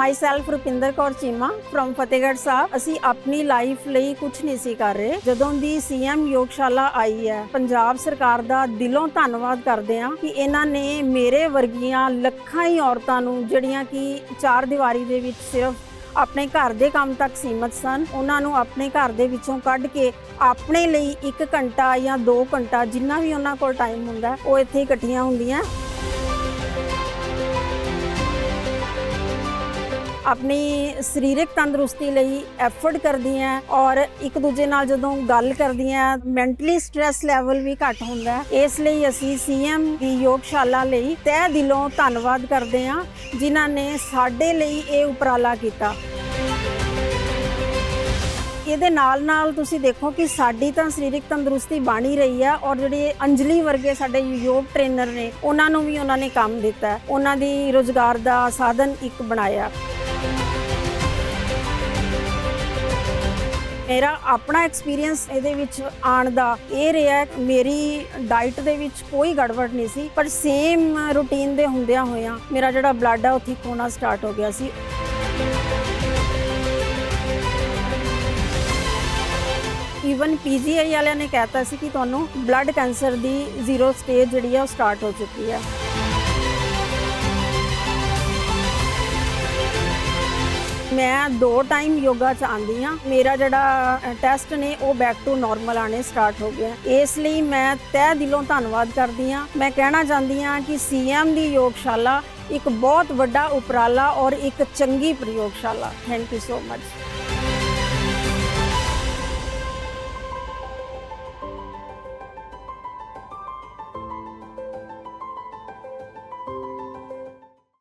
My self Rupinder Kaur Cheema from Fatehgarh Sahib ਅਸੀਂ ਆਪਣੀ life ਲਈ ਕੁਝ ਨਹੀਂ ਸੀ ਕਰ ਰਹੇ ਜਦੋਂ ਦੀ ਸੀਐਮ ਯੋਗਸ਼ਾਲਾ ਆਈ ਹੈ ਪੰਜਾਬ ਸਰਕਾਰ ਦਾ ਦਿਲੋਂ ਧੰਨਵਾਦ ਕਰਦੇ ਹਾਂ ਕਿ ਇਹਨਾਂ ਨੇ ਮੇਰੇ ਵਰਗੀਆਂ ਲੱਖਾਂ ਹੀ ਔਰਤਾਂ ਨੂੰ ਜਿਹੜੀਆਂ ਕਿ ਚਾਰ ਦੀਵਾਰੀ ਦੇ ਵਿੱਚ ਸਿਰਫ ਆਪਣੇ ਘਰ ਦੇ ਕੰਮ ਤੱਕ ਸੀਮਤ ਸਨ ਉਹਨਾਂ ਨੂੰ ਆਪਣੇ ਘਰ ਦੇ ਵਿੱਚੋਂ ਕੱਢ ਕੇ ਆਪਣੇ ਲਈ 1 ਘੰਟਾ ਜਾਂ 2 ਘੰਟਾ ਜਿੰਨਾ ਵੀ ਉਹਨਾਂ ਕੋਲ ਟਾਈਮ ਹੁੰਦਾ ਉਹ ਇੱਥੇ ਇਕੱਠੀਆਂ ਹੁੰਦੀਆਂ ਆਪਣੀ ਸਰੀਰਕ ਤੰਦਰੁਸਤੀ ਲਈ ਐਫਰਟ ਕਰਦੀਆਂ ਔਰ ਇੱਕ ਦੂਜੇ ਨਾਲ ਜਦੋਂ ਗੱਲ ਕਰਦੀਆਂ ਮੈਂਟਲੀ ਸਟ्रेस ਲੈਵਲ ਵੀ ਘੱਟ ਹੁੰਦਾ ਹੈ। ਇਸ ਲਈ ਅਸੀਂ ਸੀਐਮ ਦੀ ਯੋਗਸ਼ਾਲਾ ਲਈ ਤਹਿ ਦਿਲੋਂ ਧੰਨਵਾਦ ਕਰਦੇ ਹਾਂ, ਜਿਨ੍ਹਾਂ ਨੇ ਸਾਡੇ ਲਈ ਇਹ ਉਪਰਾਲਾ ਕੀਤਾ। ਇਹਦੇ ਨਾਲ ਨਾਲ ਤੁਸੀਂ ਦੇਖੋ ਕਿ ਸਾਡੀ ਤਾਂ ਸਰੀਰਕ ਤੰਦਰੁਸਤੀ ਬਣ ਹੀ ਰਹੀ ਹੈ ਔਰ ਜਿਹੜੇ ਅੰਜਲੀ ਵਰਗੇ ਸਾਡੇ ਯੋਗ ਟ੍ਰੇਨਰ ਨੇ, ਉਹਨਾਂ ਨੂੰ ਵੀ ਉਹਨਾਂ ਨੇ ਕੰਮ ਦਿੱਤਾ ਉਹਨਾਂ ਦੀ ਰੋਜ਼ਗਾਰ ਦਾ ਸਾਧਨ ਇੱਕ ਬਣਾਇਆ। ਮੇਰਾ ਆਪਣਾ ਐਕਸਪੀਰੀਅੰਸ ਇਹਦੇ ਵਿੱਚ ਆਉਣ ਦਾ ਇਹ ਰਿਹਾ ਮੇਰੀ ਡਾਈਟ ਦੇ ਵਿੱਚ ਕੋਈ ਗੜਬੜ ਨਹੀਂ ਸੀ, ਪਰ ਸੇਮ ਰੂਟੀਨ ਦੇ ਹੁੰਦਿਆਂ ਹੋਇਆਂ ਮੇਰਾ ਜਿਹੜਾ ਬਲੱਡ ਆ ਉਹ ਠੀਕ ਹੋਣਾ ਸਟਾਰਟ ਹੋ ਗਿਆ ਸੀ। ਈਵਨ ਪੀਜੀਆਈ ਵਾਲਿਆਂ ਨੇ ਕਹਿਤਾ ਸੀ ਕਿ ਤੁਹਾਨੂੰ ਬਲੱਡ ਕੈਂਸਰ ਦੀ ਜ਼ੀਰੋ ਸਟੇਜ ਜਿਹੜੀ ਆ, ਉਹ ਸਟਾਰਟ ਹੋ ਚੁੱਕੀ ਹੈ ਮੈਂ ਦੋ ਟਾਈਮ ਯੋਗਾ ਚ ਆਂਦੀ ਆ ਮੇਰਾ ਜਿਹੜਾ ਟੈਸਟ ਨੇ, ਉਹ ਬੈਕ ਟੂ ਨਾਰਮਲ ਆਣੇ ਸਟਾਰਟ ਹੋ ਗਿਆ ਇਸ ਲਈ ਮੈਂ ਤਹਿ ਦਿਲੋਂ ਧੰਨਵਾਦ ਕਰਦੀ ਆ ਮੈਂ ਕਹਿਣਾ ਚਾਹੁੰਦੀ ਆ ਕਿ ਸੀਐਮ ਦੀ ਯੋਗਸ਼ਾਲਾ ਇੱਕ ਬਹੁਤ ਵੱਡਾ ਉਪਰਾਲਾ ਔਰ ਇੱਕ ਚੰਗੀ ਪ੍ਰਯੋਗਸ਼ਾਲਾ। Thank you so much